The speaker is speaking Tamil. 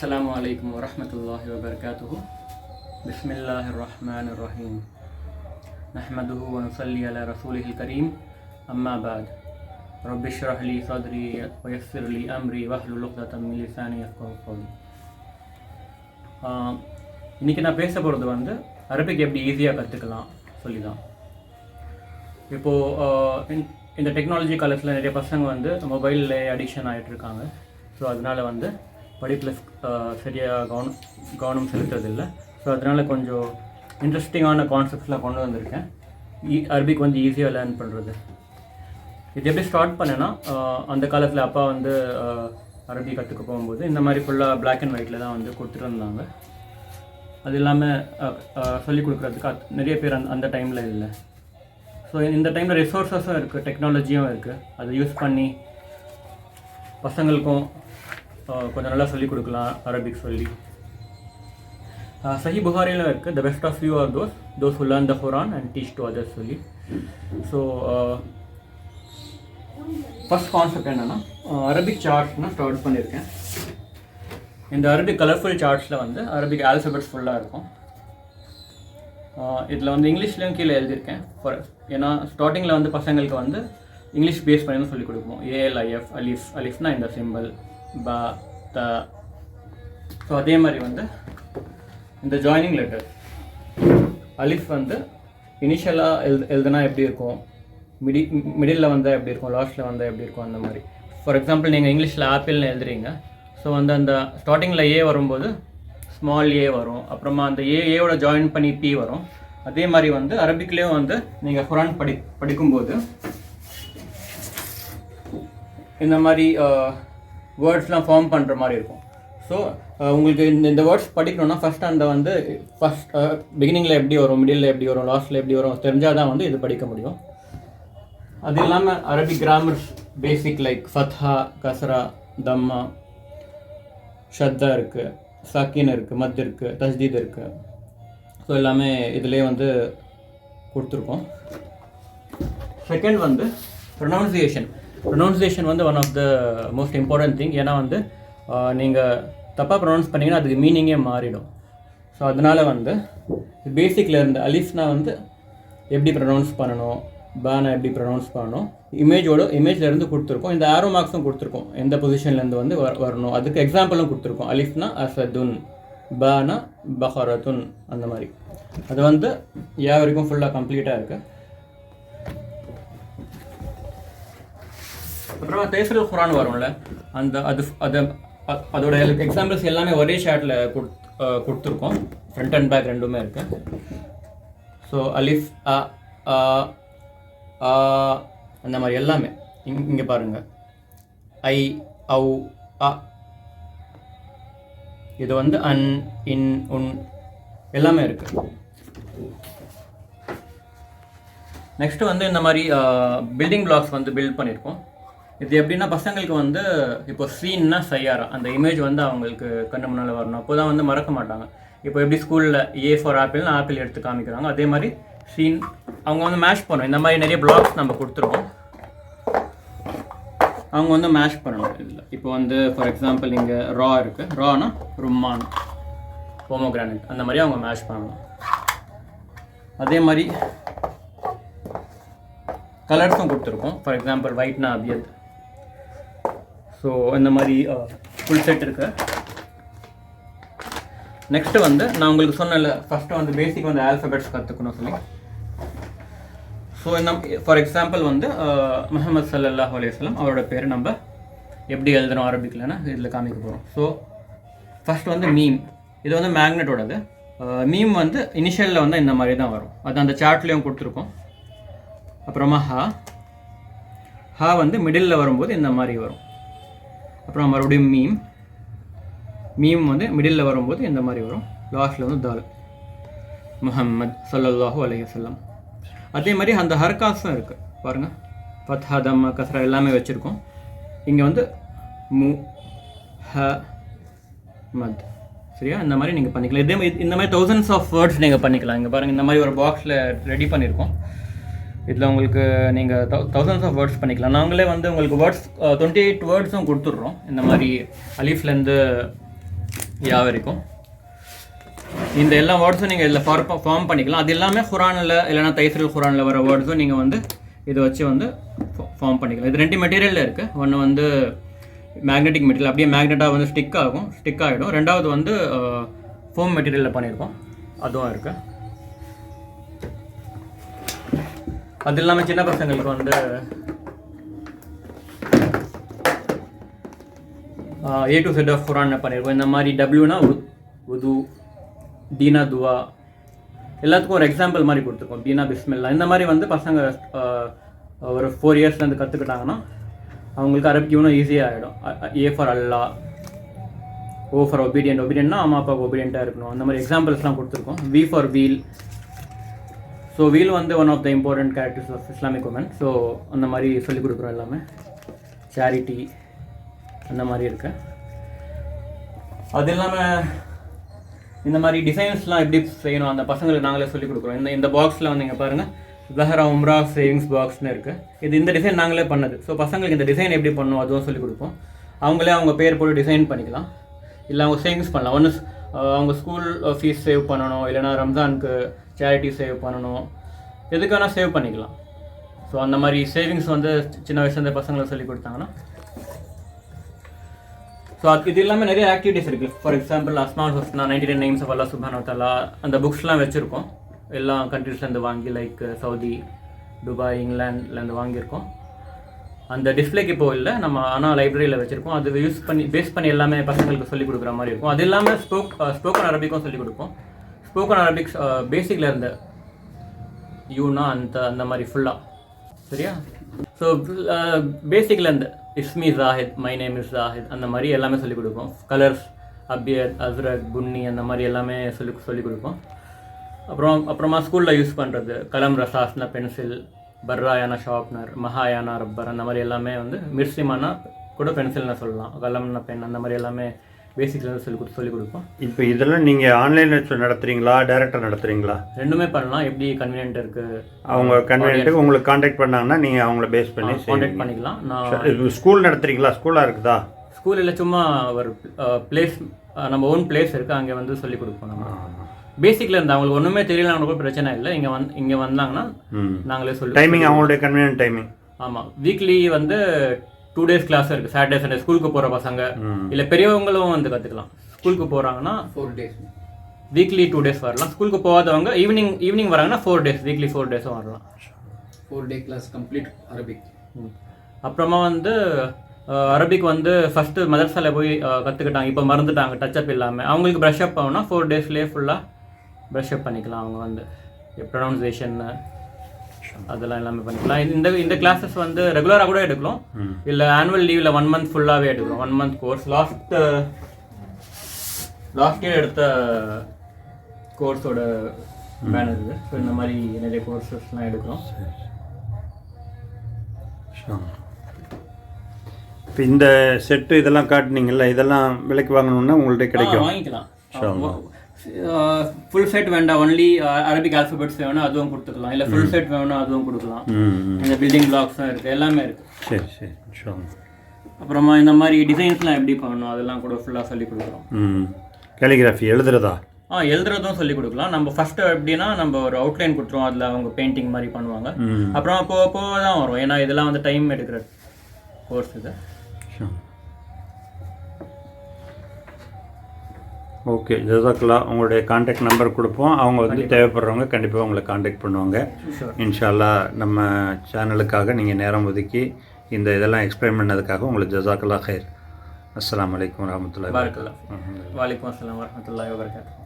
அஸ்லாம் வலைக்கம் வரமத்துல்லாஹி வபர்காத்து பிஸ்மில்லாஹ் ரஹ்மான் ரஹீம் நஹமதுஹு வன்சல்லி அல ரசூலிஹில் கரீம் அம்மாபாத் ரொபிஷ்ரஹ்லி சதுரி ஒயஸ்ஸிர்லி அம்ரி வஹ்லுலுக்தம் லிசானி யஃப்கஹு இன்றைக்கி நான் பேச போகிறது வந்து அரபிக் எப்படி ஈஸியாக கற்றுக்கலாம் சொல்லி தான் இப்போது இந்த டெக்னாலஜி காலத்தில் நிறைய பசங்க வந்து மொபைலில் அடிக்ஷன் ஆகிட்டு இருக்காங்க. ஸோ அதனால் வந்து படிப்பில் சரியாக கவனம் கவனம் செலுத்துறதில்லை. ஸோ அதனால் கொஞ்சம் இன்ட்ரெஸ்டிங்கான கான்செப்ட்ஸ்லாம் கொண்டு வந்திருக்கேன். E, ஈ அரபிக் வந்து ஈஸியாக லேர்ன் பண்ணுறது இது எப்படி ஸ்டார்ட் பண்ணேன்னா அந்த காலத்தில் அப்பா வந்து அரபி கற்றுக்க போகும்போது இந்த மாதிரி ஃபுல்லாக பிளாக் அண்ட் ஒயிட்டில் தான் வந்து கொடுத்துட்டு இருந்தாங்க. அது இல்லாமல் சொல்லிக் கொடுக்குறதுக்கு அத்- நிறைய பேர் அந் அந்த டைமில் இல்லை. ஸோ இந்த டைமில் ரிசோர்ஸஸும் இருக்குது டெக்னாலஜியும் இருக்குது அதை யூஸ் பண்ணி பசங்களுக்கும் கொஞ்சம் நல்லா சொல்லிக் கொடுக்கலாம் அரபிக் சொல்லி. சஹி புகாரியில் இருக்குது the best of you are those those who learn the Quran and teach to others சொல்லி. ஸோ ஃபர்ஸ்ட் கான்செப்ட் என்னென்னா அரபிக் சார்ட்ஸ்னால் ஸ்டார்ட் பண்ணியிருக்கேன் இந்த அரபிக் கலர்ஃபுல் சார்ட்ஸில் வந்து அரபிக் ஆல்ஃபபெட்ஸ் ஃபுல்லாக இருக்கும். இதில் வந்து இங்கிலீஷ்லேயும் கீழே எழுதியிருக்கேன். ஃபார் ஏன்னா ஸ்டார்டிங்கில் வந்து பசங்களுக்கு வந்து இங்கிலீஷ் பேஸ் பண்ணி தான் சொல்லிக் கொடுப்போம். ஏஎல்ஐஎஃப் அலிஃப் அலிஃப்னா இந்த சிம்பிள் ப த. ஸோ அதே மாதிரி வந்து இந்த ஜாயினிங் லெட்டர் அலிஃப் வந்து இனிஷியலாக எழு எழுதுனா எப்படி இருக்கும்? மிடி மிடில் வந்தால் எப்படி இருக்கும்? லாஸ்ட்டில் வந்தால் எப்படி இருக்கும்? அந்த மாதிரி. ஃபார் எக்ஸாம்பிள் நீங்கள் இங்கிலீஷில் ஆப்பிள்னு எழுதுறீங்க. ஸோ வந்து அந்த ஸ்டார்டிங்கில் ஏ வரும்போது ஸ்மால் ஏ வரும். அப்புறமா அந்த ஏ ஏவோட ஜாயின் பண்ணி பி வரும். அதே மாதிரி வந்து அரபிக்லேயும் வந்து நீங்கள் குரான் படி படிக்கும்போது இந்த மாதிரி வேர்ட்ஸ்லாம் ஃபார்ம் பண்ணுற மாதிரி இருக்கும். ஸோ உங்களுக்கு இந்த இந்த வேர்ட்ஸ் படிக்கணும்னா ஃபஸ்ட் அந்த வந்து ஃபஸ்ட் பிகினிங்கில் எப்படி வரும் மிடில் எப்படி வரும் லாஸ்ட்டில் எப்படி வரும் தெரிஞ்சால் தான் வந்து இது படிக்க முடியும். அது இல்லாமல் அரபிக் கிராமர்ஸ் பேசிக் லைக் ஃபத்ஹா கசரா தம்மா ஷத்தா இருக்குது சாக்கின் இருக்குது மத் இருக்குது தஸ்தீத் இருக்குது ஸோ எல்லாமே இதிலே வந்து கொடுத்துருக்கோம். செகண்ட் வந்து ப்ரொனவுன்சியேஷன் ப்ரொனவுன்சியேஷன் வந்து one of the most important thing ஏன்னா வந்து நீங்கள் தப்பாக ப்ரொனவுன்ஸ் பண்ணிங்கன்னா அதுக்கு மீனிங்கே மாறிடும். ஸோ அதனால் வந்து பேசிக்கில் இருந்த அலிஃப்னா வந்து எப்படி ப்ரொனவுன்ஸ் பண்ணணும் பேனை எப்படி ப்ரொனவுன்ஸ் பண்ணணும் இமேஜோட இமேஜ்லேருந்து கொடுத்துருக்கோம். இந்த ஆரோ மார்க்ஸும் கொடுத்துருக்கோம். எந்த பொசிஷன்லேருந்து வந்து வரணும். அதுக்கு எக்ஸாம்பிளும் கொடுத்துருக்கோம். அலிஃப்னா அசதுன் பானா பஹரத்துன் அந்த மாதிரி. அது வந்து யா வரைக்கும் ஃபுல்லாக கம்ப்ளீட்டாக இருக்குது அப்புறமா தேசல் குரான் வரும்ல? அந்த அது அது அதோட எக்ஸாம்பிள்ஸ் எல்லாமே ஒரே ஷார்ட்டில் கொடுத்துருக்கோம். ஃப்ரண்ட் அண்ட் பேக் ரெண்டுமே இருக்கு. ஸோ அலிஃப் அ அந்த மாதிரி எல்லாமே. இங் இங்கே பாருங்க. ஐ ஔ அ. இது வந்து அன் இன் உன் எல்லாமே இருக்கு. நெக்ஸ்ட் வந்து இந்த மாதிரி பில்டிங் பிளாக்ஸ் வந்து பில்ட் பண்ணியிருக்கோம் இது எப்படின்னா பசங்களுக்கு வந்து இப்போ சீன்னா சையாரா? அந்த இமேஜ் வந்து அவங்களுக்கு கண்ணு முன்னால் வரணும். அப்போ தான் வந்து மறக்க மாட்டாங்க. இப்போ எப்படி ஸ்கூலில் ஏ ஃபார் ஆப்பிள்னு ஆப்பிள் எடுத்து காமிக்கிறாங்க அதே மாதிரி சீன் அவங்க வந்து மேஷ் பண்ணணும். இந்த மாதிரி நிறைய பிளாக்ஸ் நம்ம கொடுத்துருவோம் அவங்க வந்து மேஷ் பண்ணணும். இதில் இப்போ வந்து ஃபார் எக்ஸாம்பிள் இங்கே ரா இருக்குது ரானா ரும்மான் போமோகிரானட் அந்த மாதிரி அவங்க மேஷ் பண்ணணும் அதே மாதிரி கலர்ஸும் கொடுத்துருக்கோம். ஃபார் எக்ஸாம்பிள் ஒயிட்னா அபியத். ஸோ இந்த மாதிரி uh, ஃபுல் செட் இருக்கு. நெக்ஸ்ட்டு வந்து நான் உங்களுக்கு சொன்னல ஃபஸ்ட்டு வந்து பேசிக் வந்து ஆல்ஃபபெட்ஸ் கற்றுக்கணும் சொல்லி. ஸோ இந்த ஃபார் எக்ஸாம்பிள் வந்து uh, முகமது சல்லாஹ் அலையம் அவரோட பேர் நம்ம எப்படி எழுதுகிறோம் ஆரம்பிக்கலன்னா இதில் காமிக்க போகிறோம் ஸோ ஃபர்ஸ்ட் வந்து மீம் இது வந்து மேக்னெட்டோடது மீம் uh, வந்து இனிஷியலில் வந்து இந்த மாதிரி தான் வரும். அது அந்த சார்ட்லேயும் கொடுத்துருக்கோம். அப்புறமா ஹா ஹா வந்து மிடில் வரும்போது இந்த மாதிரி வரும். அப்புறம் மறுபடியும் மீம். மீம் வந்து மிடில் வரும்போது இந்த மாதிரி வரும். லாஸ்ட்டில் வந்து தால். முஹம்மத் ஸல்லல்லாஹு அலைய வஸல்லம். அதே மாதிரி அந்த ஹர்காஸும் இருக்குது பாருங்கள் ஃபத்ஹா தம் கஸ்ரா எல்லாமே வச்சுருக்கோம். இங்கே வந்து மு ஹ மத். சரியா? இந்த மாதிரி நீங்கள் பண்ணிக்கலாம். இதே மாதிரி இந்த மாதிரி தௌசண்ட்ஸ் ஆஃப் வேர்ட்ஸ் நீங்கள் பண்ணிக்கலாம். இங்கே பாருங்கள் இந்த மாதிரி ஒரு பாக்ஸில் ரெடி பண்ணியிருக்கோம். இதில் உங்களுக்கு நீங்கள் தௌசண்ட்ஸ் ஆஃப் வேர்ட்ஸ் பண்ணிக்கலாம். நாங்களே வந்து உங்களுக்கு வேர்ட்ஸ் டுவெண்ட்டி எயிட் வேர்ட்ஸும் கொடுத்துட்றோம். இந்த மாதிரி அலீஃப்லேருந்து யா வரைக்கும். இந்த எல்லா வேர்ட்ஸும் நீங்கள் இதில் ஃபார் ஃபார்ம் பண்ணிக்கலாம். அது எல்லாமே குரானில் இல்லைனா தைசரல் குரானில் வர வேர்ட்ஸும் நீங்கள் வந்து இதை வச்சு வந்து ஃபார்ம் பண்ணிக்கலாம். இது ரெண்டு மெட்டீரியலில் இருக்குது ஒன்று வந்து மேக்னெட்டிக் மெட்டீரியல் அப்படியே மேக்னெட்டாக வந்து ஸ்டிக் ஆகும் ஸ்டிக் ஆகிடும் ரெண்டாவது வந்து ஃபோம் மெட்டீரியலில் பண்ணியிருக்கோம். அதுவும் இருக்குது அது இல்லாமல் சின்ன பசங்களுக்கு வந்து A to set of Quran பண்ணியிருக்கோம் இந்த மாதிரி டபிள்யூனா உது தீனா துவா. எல்லாத்துக்கும் ஒரு எக்ஸாம்பிள் மாதிரி கொடுத்துருக்கோம். தீனா பிஸ்மில்லா. இந்த மாதிரி வந்து பசங்க ஒரு ஃபோர் இயர்ஸ்லேருந்து கற்றுக்கிட்டாங்கன்னா அவங்களுக்கு அரபிக்கு இன்னும் ஈஸியாக ஆகிடும் A for Allah O for obedient ஒபீடியன்ட்னா அம்மா அப்பாவுக்கு ஒபீடியண்ட்டாக இருக்கணும். அந்த மாதிரி எக்ஸாம்பிள்ஸ்லாம் கொடுத்துருக்கோம். V for veil so veil வந்து one of the important characters of Islamic woman so அந்த மாதிரி சொல்லிக் கொடுக்குறோம் எல்லாமே. சேரிட்டி அந்த மாதிரி இருக்கு. அது இல்லாமல் இந்த மாதிரி டிசைன்ஸ்லாம் எப்படி செய்யணும் அந்த பசங்களுக்கு நாங்களே சொல்லிக் கொடுக்குறோம். இந்த இந்த பாக்ஸில் வந்து இங்கே பாருங்கள் ஜஹரா உம்ரா சேவிங்ஸ் பாக்ஸ்னு இருக்குது இது இந்த டிசைன் நாங்களே பண்ணது. ஸோ பசங்களுக்கு இந்த டிசைன் எப்படி பண்ணணும் அதுவும் சொல்லிக் கொடுப்போம். அவங்களே அவங்க பேர் போட்டு டிசைன் பண்ணிக்கலாம். இல்லை அவங்க சேவிங்ஸ் பண்ணலாம். ஒன்று அவங்க ஸ்கூல் ஃபீஸ் சேவ் பண்ணணும். இல்லைனா ரம்ஜானுக்கு சேரிட்டி சேவ் பண்ணணும். எதுக்கான சேவ் பண்ணிக்கலாம். ஸோ அந்த மாதிரி சேவிங்ஸ் வந்து சின்ன வயசுலேருந்து பசங்களுக்கு சொல்லி கொடுத்தாங்கன்னா. ஸோ அது இது இல்லாமல் நிறைய ஆக்டிவிட்டிஸ் இருக்குது ஃபார் எக்ஸாம்பிள் அஸ்மான் ஹோஸ்னா ninety ten names of Allah சுபான் தலா அந்த புக்ஸ்லாம் வச்சுருக்கோம். எல்லா கண்ட்ரீஸ்லேருந்து வாங்கி லைக் சவுதி துபாய் இங்கிலாந்துலேருந்து வாங்கியிருக்கோம். அந்த டிஸ்பிளேக்கு இப்போ இல்லை. நம்ம ஆனால் லைப்ரரியில் வச்சுருக்கோம். அது யூஸ் பண்ணி பேஸ் பண்ணி எல்லாமே பசங்களுக்கு சொல்லிக் கொடுக்குற மாதிரி இருக்கும். அது இல்லாமல் ஸ்போக் ஸ்போக்கன் அரபிக்கும் சொல்லிக் கொடுப்போம். ஸ்போக்கன் அரபிக்ஸ் பேசிக்கில் இருந்த யூனா அந்த uh, அந்த மாதிரி ஃபுல்லாக சரியா? ஸோ பேசிக்கில் இருந்து இஸ்மி Zahid my name is Zahid அந்த மாதிரி எல்லாமே சொல்லிக் கொடுப்போம். கலர்ஸ் அபியத் அஸ்ரக் புன்னி அந்த மாதிரி எல்லாமே சொல்லி சொல்லிக் கொடுப்போம். அப்புறம் அப்புறமா ஸ்கூலில் யூஸ் பண்ணுறது கலம் ரசாஸ்னா பென்சில் பர்ராயானா ஷார்ப்னர் மஹாயானா ரப்பர் அந்த மாதிரி எல்லாமே வந்து மிர்சிமானா கூட பென்சில்னு சொல்லலாம். கலம்னா பென் அந்த மாதிரி எல்லாமே பேசிக்லேருந்து சொல்லி கொடு சொல்லிக் கொடுப்போம். இப்போ இதெல்லாம் நீங்கள் ஆன்லைனில் நடத்துறீங்களா டைரெக்டாக நடத்துறீங்களா? ரெண்டுமே பண்ணலாம். எப்படி கன்வீனியன்ட் இருக்குது அவங்க கன்வென்ட்டுக்கு உங்களுக்கு காண்டாக்ட் பண்ணாங்கன்னா நீங்கள் அவங்கள பேஸ் பண்ணி காண்டாக்ட் பண்ணிக்கலாம். நான் ஸ்கூல் நடத்துறீங்களா? ஸ்கூலாக இருக்குதா? ஸ்கூலில் சும்மா ஒரு பிளேஸ் நம்ம ஓன் பிளேஸ் இருக்குது அங்கே வந்து சொல்லி கொடுப்போம் நம்ம. பேசிக்கில் இருந்து அவங்களுக்கு ஒன்றுமே தெரியலனா கூட பிரச்சனை இல்லை. இங்கே வந்து இங்கே வந்தாங்கன்னா நாங்களே சொல்லி டைமிங் அவங்களுடைய கன்வீனியன்ட் டைமிங் ஆமாம் வீக்லி வந்து டூ டேஸ் கிளாஸ் இருக்குது சாட்டர்டே சண்டே ஸ்கூலுக்கு போகிற பசங்க. இல்லை பெரியவங்களும் வந்து கற்றுக்கலாம் ஸ்கூலுக்கு போகிறாங்கன்னா four days weekly two days வரலாம். ஸ்கூலுக்கு போகாதவங்க ஈவினிங் ஈவினிங் வராங்கன்னா ஃபோர் டேஸ் வீக்லி ஃபோர் டேஸும் வரலாம். Four day class complete Arabic ம். அப்புறமா வந்து அரபிக் வந்து ஃபஸ்ட்டு மதரசால போய் கற்றுக்கிட்டாங்க இப்போ மறந்துட்டாங்க டச்சப் இல்லாமல் அவங்களுக்கு ப்ரஷ் அப் ஆகும்னா ஃபோர் டேஸ்லேயே ஃபுல்லாக ப்ரஷ் அப் பண்ணிக்கலாம் அவங்க வந்து. ப்ரொனவுன்சியேஷன் அதெல்லாம் எல்லாமே பண்ணிக்கலாம். இந்த இந்த கிளாஸஸ் வந்து ரெகுலராக கூட எடுக்கலாம். இல்லை ஆனுவல் லீவில் ஒன் மந்த் ஃபுல்லாகவே எடுக்கிறோம் one month course last last year எடுத்த கோர்ஸோட பேனர் இது ஸோ இந்த மாதிரி நிறைய கோர்சஸ்லாம் எடுக்கிறோம். இப்போ இந்த செட்டு இதெல்லாம் காட்டுனீங்கல்ல இதெல்லாம் விலைக்கு வாங்கணும்னா உங்கள்ட்ட ஆ, கிடைக்கும் வாங்கிக்கலாம் ஃபுல் செட் வேண்டாம் ஒன்லி அரபிக் ஆல்ஃபபெட்ஸ் வேணும் அதுவும் கொடுத்துக்கலாம். இல்லை ஃபுல் செட் வேணும் அதுவும் கொடுக்கலாம். இந்த பில்டிங் பிளாக்ஸும் இருக்குது எல்லாமே இருக்குது சரி சரி அப்புறமா இந்த மாதிரி டிசைன்ஸ்லாம் எப்படி பண்ணணும்? அதெல்லாம் கூட ஃபுல்லாக சொல்லி கொடுக்குறோம். கேலிகிராஃபி எழுதுறதா? ஆ எழுதுறதும் சொல்லி கொடுக்கலாம். நம்ம ஃபர்ஸ்ட் எப்படின்னா நம்ம ஒரு அவுட்லைன் கொடுத்துருவோம். அதில் அவங்க பெயிண்டிங் மாதிரி பண்ணுவாங்க. அப்புறம் போக போக தான் வரும். ஏன்னா இதெல்லாம் வந்து டைம் எடுக்கிற கோர்ஸ் இது. ஓகே ஜசாக்லா உங்களுடைய காண்டாக்ட் நம்பர் கொடுப்போம். அவங்க வந்து தேவைப்படுறவங்க கண்டிப்பாக உங்களை காண்டாக்ட் பண்ணுவாங்க. இன்ஷால்லா நம்ம சேனலுக்காக நீங்கள் நேரம் ஒதுக்கி இந்த இதெல்லாம் எக்ஸ்பிளைன் பண்ணதுக்காக உங்களுக்கு ஜசாக்கல்லா ஹைர் அஸ்ஸலாமு அலைக்கும் வரமத்துல்லாஹி பாரக்கல்லா. வாலிக்கும் அஸ்ஸலாம் வரமத்துல்லாஹி வபரகாத்துஹு